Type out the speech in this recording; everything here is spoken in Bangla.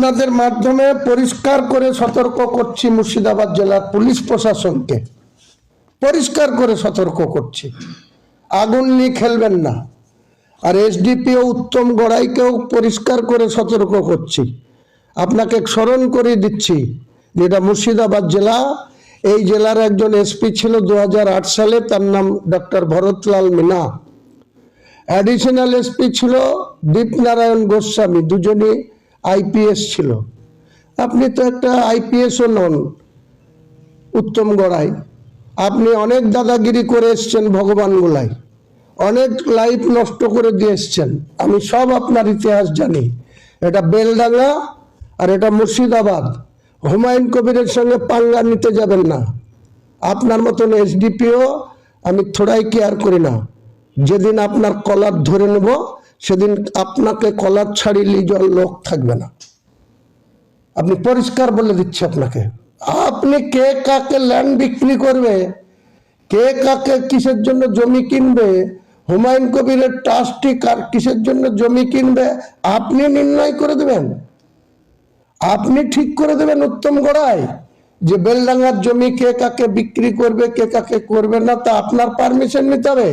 আপনাদের মাধ্যমে পরিষ্কার করে সতর্ক করছি মুর্শিদাবাদ জেলার পুলিশ প্রশাসনকে। পরিষ্কার করে সতর্ক করছি। আগুন নিয়ে খেলবেন না। আর এসডিপিও উত্তম গড়াইকেও পরিষ্কার করে সতর্ক করছি। আপনাকে স্মরণ করে দিচ্ছি যেটা মুর্শিদাবাদ জেলা। এই জেলার একজন এসপি ছিল দু হাজার আট সালে, তার নাম doctor Bharatlal Meena. Additional SP ছিল দীপনারায়ণ গোস্বামী। দুজনই আইপিএস ছিল। আপনি তো একটা আইপিএসও নন, উত্তম গড়াই। আপনি অনেক দাদাগিরি করে এসছেন ভগবান গোলাই অনেক লাইফ নষ্ট করে দিয়ে এসছেন। আমি সব আপনার ইতিহাস জানি। এটা বেলডাঙ্গা আর এটা মুর্শিদাবাদ। হুমায়ুন কবিরের সঙ্গে পাঙ্গা নিতে যাবেন না। আপনার মতন এসডিপিও আমি থোড়াই কেয়ার করি না। যেদিন আপনার কলার ধরে নেব সেদিন আপনাকে কলার ছাড়ি লিজল লোক থাকবে না। আপনি পরিষ্কার বলে দিচ্ছি আপনাকে। আপনি কে কাকে ল্যান্ড বিক্রি করবে, কে কাকে কিসের জন্য জমি কিনবে, হুমায়ুন কবিরের ট্রাস্টি কার কিসের জন্য জমি কিনবে, আপনি নির্ণয় করে দেবেন। আপনি ঠিক করে দেবেন উত্তম গড়াই যে বেলডাঙ্গার জমি কে কাকে বিক্রি করবে, কে কাকে করবে না তা আপনার পারমিশন নিতে হবে।